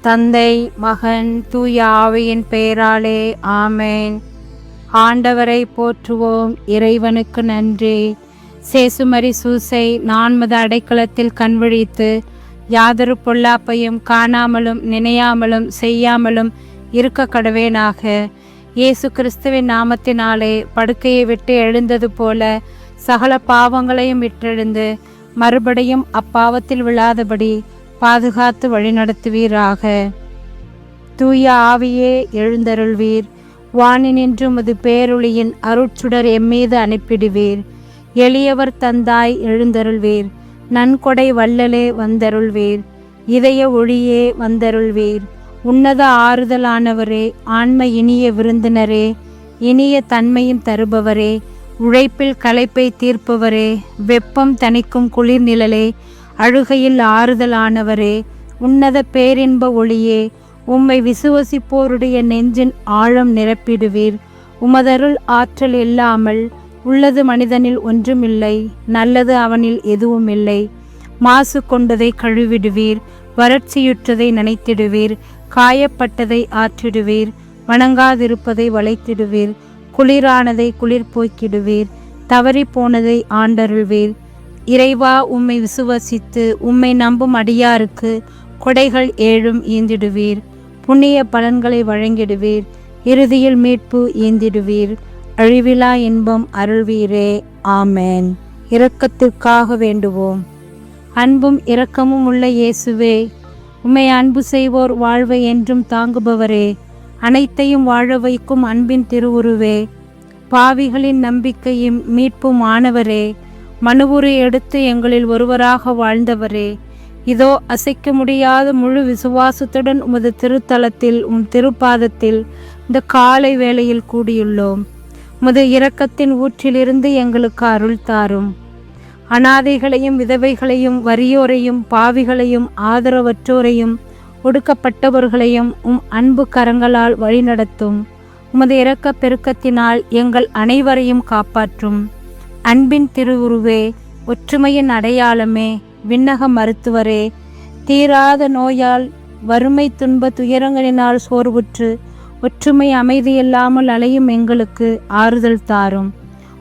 தந்தை மகன் தூய ஆவியின் பெயராலே ஆமேன். ஆண்டவரை போற்றுவோம். இறைவனுக்கு நன்றி. சேசுமரி சூசை நான்மது அடைக்கலத்தில் கண்விழித்து யாதொரு பொல்லாப்பையும் காணாமலும் நினையாமலும் செய்யாமலும் இருக்க கடவேனாக. இயேசு கிறிஸ்துவின் நாமத்தினாலே படுக்கையை விட்டு எழுந்தது போல சகல பாவங்களையும் விட்டெழுந்து மறுபடியும் அப்பாவத்தில் விழாதபடி பாதுகாத்து வழிநடத்துவீராக. தூய ஆவியே எழுந்தருள்வீர். வானினின்று உமது பேரொளியின் அருட்சுடர் எம்மீது அனுப்பிடுவீர். எளியவர் தந்தாய் எழுந்தருள்வீர். நன்கொடை வள்ளலே வந்தருள்வீர். இதய ஒளியே வந்தருள்வீர். உன்னத ஆறுதலானவரே ஆன்ம இனிய விருந்தினரே இனிய தன்மையும் தருபவரே உழைப்பில் களைப்பை தீர்ப்பவரே வெப்பம் தணிக்கும் குளிர் நிழலே அழுகையில் ஆறுதலானவரே உன்னத பேரின்ப ஒளியே உம்மை விசுவசிப்போருடைய நெஞ்சின் ஆழம் நிரப்பிடுவீர். உமதருள் ஆற்றல் இல்லாமல் உள்ளது மனிதனில் ஒன்றுமில்லை நல்லது அவனில் எதுவும் இல்லை மாசு கொண்டதை கழுவிடுவீர் வறட்சியுற்றதை நினைத்திடுவீர் காயப்பட்டதை ஆற்றிடுவீர் வணங்காதிருப்பதை வளைத்திடுவீர் குளிரானதை குளிர் போக்கிடுவீர் தவறி போனதை ஆண்டருள்வீர். இறைவா உம்மை விசுவசித்து உம்மை நம்பும் அடியாருக்கு கொடைகள் ஏழும் ஈந்திடுவீர் புண்ணிய பலன்களை வழங்கிடுவீர். இறுதியில் மீட்பு ஈந்திடுவீர் அழிவிலா இன்பம் அருள்வீரே. ஆமேன். இரக்கத்திற்காக வேண்டுவோம். அன்பும் இரக்கமும் உள்ள இயேசுவே உம்மை அன்பு செய்வோர் வாழ்வை என்றும் தாங்குபவரே அனைத்தையும் வாழ வைக்கும் அன்பின் திருவுருவே பாவிகளின் நம்பிக்கையும் மீட்பும் ஆனவரே மனுவுரை எடுத்து எங்களில் ஒருவராக வாழ்ந்தவரே. இதோ அசைக்க முடியாத முழு விசுவாசத்துடன் உமது திருத்தலத்தில் உம் திருப்பாதத்தில் இந்த காலை வேளையில் கூடியுள்ளோம். உமது இரக்கத்தின் ஊற்றிலிருந்து எங்களுக்கு அருள் தாரும். அனாதைகளையும் விதவைகளையும் வறியோரையும் பாவிகளையும் ஆதரவற்றோரையும் ஒடுக்கப்பட்டவர்களையும் உம் அன்பு கரங்களால் வழிநடத்தும். உமது இரக்க பெருக்கத்தினால் எங்கள் அனைவரையும் காப்பாற்றும். அன்பின் திருவுருவே ஒற்றுமையின் அடையாளமே விண்ணக மருத்துவரே. தீராத நோயால் வறுமை துன்ப துயரங்களினால் சோர்வுற்று ஒற்றுமை அமைதியில்லாமல் அலையும் எங்களுக்கு ஆறுதல் தாரும்.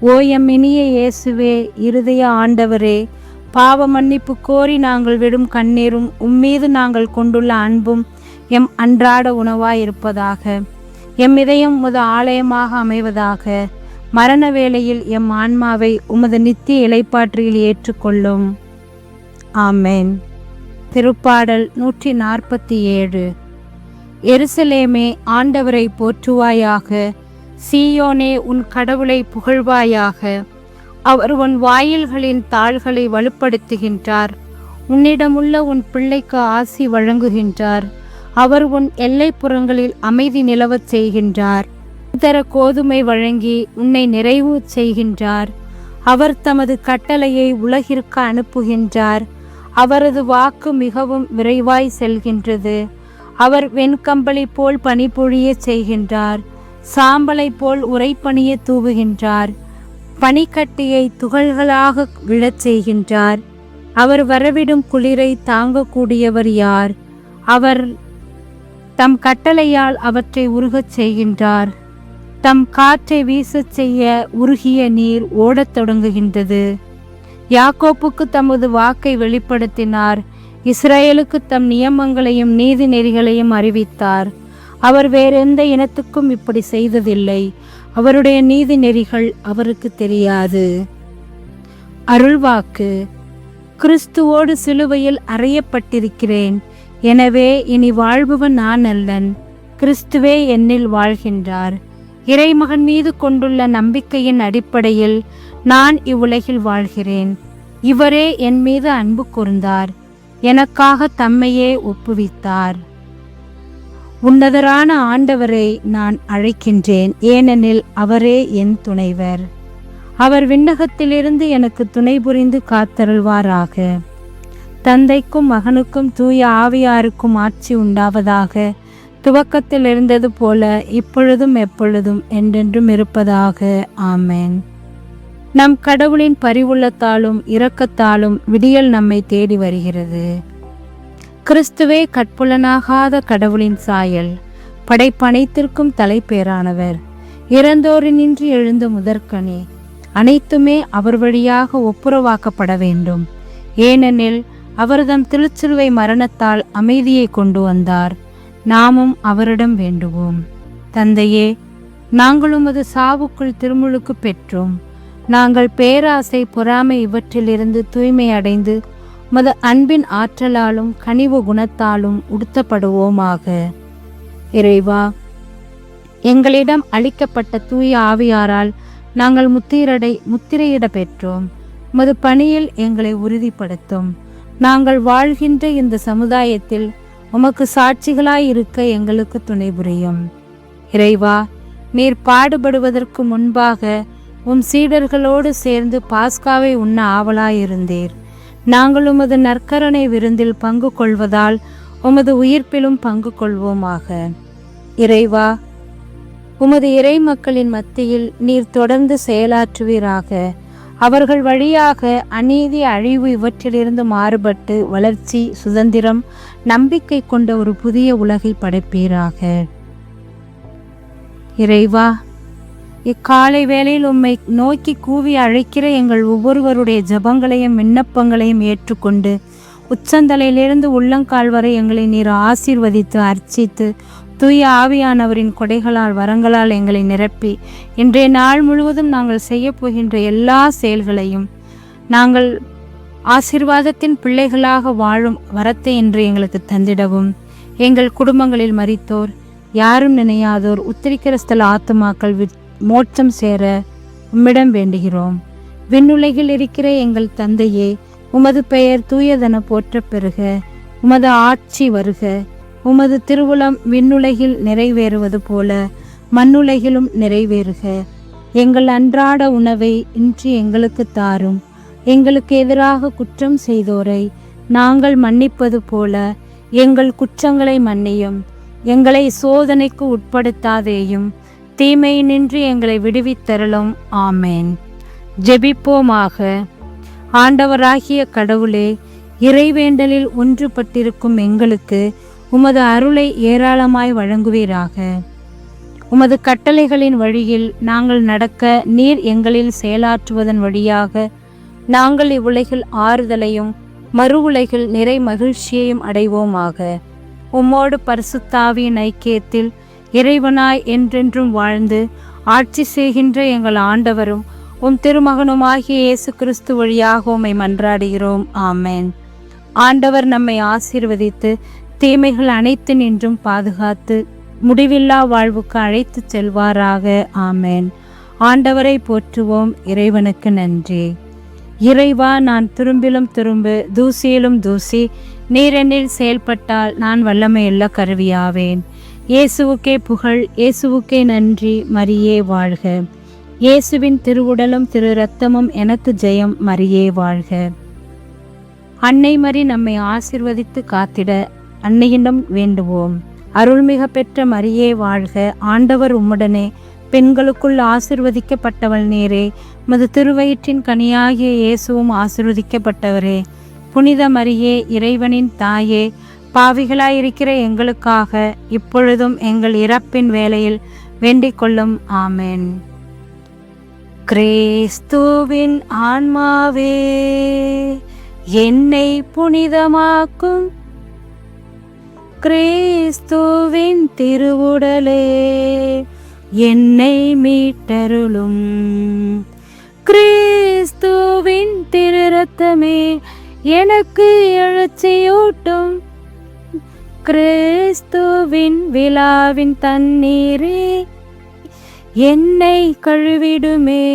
ஓயம் இனிய இயேசுவே இருதய ஆண்டவரே. பாவ மன்னிப்பு கோரி நாங்கள் விடும் கண்ணீரும் உம்மீது நாங்கள் கொண்டுள்ள அன்பும் எம் அன்றாட உணவாயிருப்பதாக. எம் இதயம் முத ஆலயமாக அமைவதாக. மரண வேளையில் எம் ஆன்மாவை உமது நித்திய இலைப்பாற்றில் ஏற்றுக்கொள்ளும். ஆமேன். திருப்பாடல் நூற்றி நாற்பத்தி ஏழு எருசலேமே ஆண்டவரை போற்றுவாயாக சீயோனே உன் கடவுளை புகழ்வாயாக அவர் உன் வாயில்களின் தாள்களை வலுப்படுத்துகின்றார். உன்னிடமுள்ள உன் பிள்ளைக்கு ஆசி வழங்குகின்றார். அவர் உன் எல்லைப்புறங்களில் அமைதி நிலவச் செய்கின்றார். தர கோதுமை வழங்கி உன்னை நிறைவு செய்கின்றார். அவர் தமது கட்டளையை உலகிற்கு அனுப்புகின்றார். அவரது வாக்கு மிகவும் விரைவாய் செல்கின்றது. அவர் வெண்கம்பளி போல் பனிபொழிய செய்கின்றார். சாம்பலை போல் உரைப்பணிய தூவுகின்றார். பனிக்கட்டியை துகள்களாக விழச் செய்கின்றார். அவர் வரவிடும் குளிரை தாங்கக்கூடியவர் யார்? அவர் தம் கட்டளையால் அவற்றை உருகச் செய்கின்றார். தம் காற்றை வீசச் செய்ய உருகிய நீர் ஓடத் தொடங்குகின்றது. யாக்கோப்புக்கு தமது வாக்கை வெளிப்படுத்தினார். இஸ்ரேலுக்கு தம் நியமங்களையும் நீதி நெறிகளையும் அறிவித்தார். அவர் வேறெந்த இனத்துக்கும் இப்படி செய்ததில்லை. அவருடைய நீதி நெறிகள் அவருக்கு தெரியாது. அருள்வாக்கு. கிறிஸ்துவோடு சிலுவையில் அறையப்பட்டிருக்கிறேன். எனவே இனி வாழ்பவன் நான் அல்லன் கிறிஸ்துவே என்னில் வாழ்கின்றார். இறைமகன் மீது கொண்டுள்ள நம்பிக்கையின் அடிப்படையில் நான் இவ்வுலகில் வாழ்கிறேன். இவரே என் மீது அன்பு கூர்ந்தார். எனக்காக தம்மையே ஒப்புவித்தார். உன்னதரான ஆண்டவரை நான் அழைக்கின்றேன். ஏனெனில் அவரே என் துணைவர். அவர் விண்ணகத்திலிருந்து எனக்கு துணை புரிந்து காத்தருள்வாராக. தந்தைக்கும் மகனுக்கும் தூய ஆவியாருக்கும் ஆட்சி உண்டாவதாக துவக்கத்தில் இருந்தது போல இப்பொழுதும் எப்பொழுதும் என்றென்றும் இருப்பதாக. ஆமேன். நம் கடவுளின் பரிவுள்ளத்தாலும் இரக்கத்தாலும் விடியல் நம்மை தேடி வருகிறது. கிறிஸ்துவே கட்புலனாகாத கடவுளின் சாயல் படைப்பனைத்திற்கும் தலைப்பேரானவர் இறந்தோரினின்றி எழுந்த முதற்கனி அனைத்துமே அவர் வழியாக ஒப்புரவாக்கப்பட வேண்டும். ஏனெனில் அவர்தம் திருச்சிலுவை மரணத்தால் அமைதியை கொண்டு வந்தார். நாமும் அவரிடம் வேண்டுவோம். தந்தையே நாங்கள் உமது சாவுக்குள் திருமுழுக்கு பெற்றோம். நாங்கள் பேராசை பொறாமை இவற்றிலிருந்து தூய்மை அடைந்து உமது அன்பின் ஆற்றலாலும் கனிவு குணத்தாலும் உடுத்தப்படுவோமாக. இறைவா எங்களிடம் அளிக்கப்பட்ட தூய ஆவியாரால் நாங்கள் முத்திரடை முத்திரையிட பெற்றோம். உமது பணியில் எங்களை உறுதிப்படுத்தும். நாங்கள் வாழ்கின்ற இந்த சமுதாயத்தில் உமக்கு சாட்சிகளாய் இருக்க எங்களுக்கு துணை புரியும். இறைவா நீர் பாடுபடுவதற்கு முன்பாக உம் சீடர்களோடு சேர்ந்து பாஸ்காவை உண்ண ஆவலாயிருந்தீர். நாங்கள் உமது நற்கரணை விருந்தில் பங்கு கொள்வதால் உமது உயிர்ப்பிலும் பங்கு கொள்வோமாக. இறைவா உமது இறை மக்களின் மத்தியில் நீர் தொடர்ந்து செயலாற்றுவீராக. அவர்கள் வழியாக அநீதி அழிவு இவற்றிலிருந்து மாறுபட்டு வளர்ச்சி சுதந்திரம் நம்பிக்கை கொண்ட ஒரு புதிய உலகை படைப்பீராக. இறைவா இக்காலை வேளையில் உம்மை நோக்கி கூவி அழைக்கிற எங்கள் ஒவ்வொருவருடைய ஜெபங்களையும் விண்ணப்பங்களையும் ஏற்றுக்கொண்டு உச்சந்தலையிலிருந்து உள்ளங்கால் வரை எங்களை நீர் ஆசீர்வதித்து அர்ச்சித்து தூய ஆவியானவரின் கொடைகளால் வரங்களால் எங்களை நிரப்பி இன்றைய நாள் முழுவதும் நாங்கள் செய்ய போகின்ற எல்லா செயல்களையும் நாங்கள் ஆசீர்வாதத்தின் பிள்ளைகளாக வாழும் வரத்தை இன்று எங்களுக்கு தந்திடவும். எங்கள் குடும்பங்களில் மறித்தோர் யாரும் நினையாதோர் உத்திரிக்கிற ஸ்தல ஆத்துமாக்கள் வி- மோட்சம் சேர உம்மிடம் வேண்டுகிறோம். விண்ணுலகில் இருக்கிற எங்கள் தந்தையே உமது பெயர் தூயதென போற்ற பெறுக உமது ஆட்சி வருக உமது திருவுளம் விண்ணுலகில் நிறைவேறுவது போல மண்ணுலகிலும் நிறைவேறுக. எங்கள் அன்றாட உணவை இன்று எங்களுக்கு தாரும். எங்களுக்கு எதிராக குற்றம் செய்தோரை நாங்கள் மன்னிப்பது போல எங்கள் குற்றங்களை மன்னியும். எங்களை சோதனைக்கு உட்படுத்தாதேயும் தீமையினின்று எங்களை விடுவித்தரலும் ஆமேன். ஜெபிப்போமாக. ஆண்டவராகிய கடவுளே இறைவேண்டலில் ஒன்றுபட்டிருக்கும் எங்களுக்கு உமது அருளை ஏராளமாய் வழங்குவீராக. உமது கட்டளைகளின் வழியில் நாங்கள் நடக்க நீர் எங்களில் செயலாற்றுவதன் வழியாக நாங்கள் இவ்வுலகில் ஆறுதலையும் மறு உலகில் நிறை மகிழ்ச்சியையும் அடைவோமாக. உம்மோடு பரிசுத்தாவியின் ஐக்கியத்தில் இறைவனாய் என்றென்றும் வாழ்ந்து ஆட்சி செய்கின்ற எங்கள் ஆண்டவரும் உம் திருமகனுமாகிய இயேசு கிறிஸ்து வழியாக உம்மை மன்றாடுகிறோம். ஆமேன். ஆண்டவர் நம்மை ஆசீர்வதித்து தீமைகள் அனைத்து நின்றும் பாதுகாத்து முடிவில்லா வாழ்வுக்கு அழைத்துச் செல்வாராக. ஆமேன். ஆண்டவரை போற்றுவோம். இறைவனுக்கு நன்றி. இறைவா நான் திரும்பிலும் திரும்பு தூசியிலும் தூசி நீரெண்ணில் செயல்பட்டால் நான் வல்லமையுள்ள கருவியாவேன். இயேசுவுக்கே புகழ் இயேசுவுக்கே நன்றி மரியே வாழ்க. இயேசுவின் திருவுடலும் திரு ரத்தமும் எனக்கு ஜெயம் மரியே வாழ்க. அன்னை மரி நம்மை ஆசிர்வதித்து காத்திட அன்னையிடம் வேண்டுவோம். அருள்மிக பெற்ற மரியே வாழ்க. ஆண்டவர் உம்முடனே. பெண்களுக்குள் ஆசிர்வதிக்கப்பட்டவள் நீரே. மது திருவயிற்றின் கனியாகிய இயேசுவும் ஆசிர்வதிக்கப்பட்டவரே. புனித மரியே இறைவனின் தாயே பாவிகளாயிருக்கிற எங்களுக்காக இப்பொழுதும் எங்கள் இறப்பின் வேலையில் வேண்டிக் கொள்ளும். ஆமென். கிறிஸ்துவின் ஆன்மாவே என்னை புனிதமாக்கும் கிறிஸ்துவின் திருவுடலே என்னை மீட்டருளும். கிறிஸ்துவின் திருரத்தமே எனக்கு எழுச்சியூட்டும். கிறிஸ்துவின் விழாவின் தண்ணீரே என்னை கழுவிடுமே.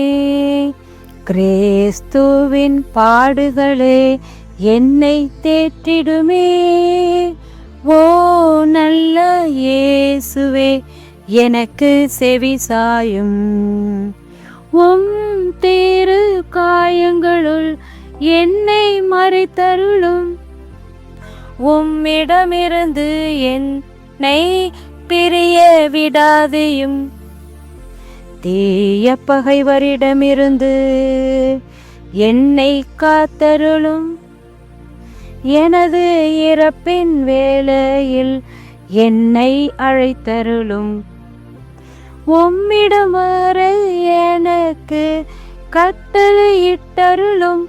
கிறிஸ்துவின் பாடுகளே என்னை தேற்றிடுமே. ஓ நல்ல இயேசுவே எனக்கு செவி சாயும். உம் தேரு காயங்களுள் என்னை மறைத்தருளும். உம்மிடமிருந்து என்னை பிரிய விடாதையும். தீய பகைவரிடமிருந்து என்னை காத்தருளும். எனது இறப்பின் வேளையில் என்னை அழைத்தருளும். உம்மிடம் எனக்கு கட்டளையிட்டருளும்.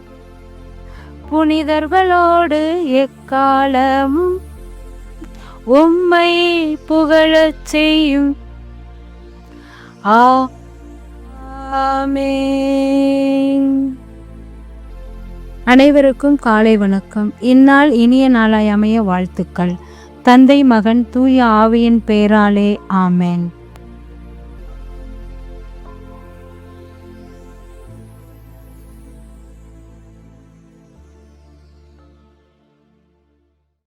புனிதர்களோடு எக்காலமும் உம்மை புகழச் செய்யும். ஆமே அனைவருக்கும் காலை வணக்கம். இந்நாள் இனிய நாளாய் அமைய வாழ்த்துக்கள். தந்தை மகன் தூய ஆவியின் பெயராலே ஆமேன்.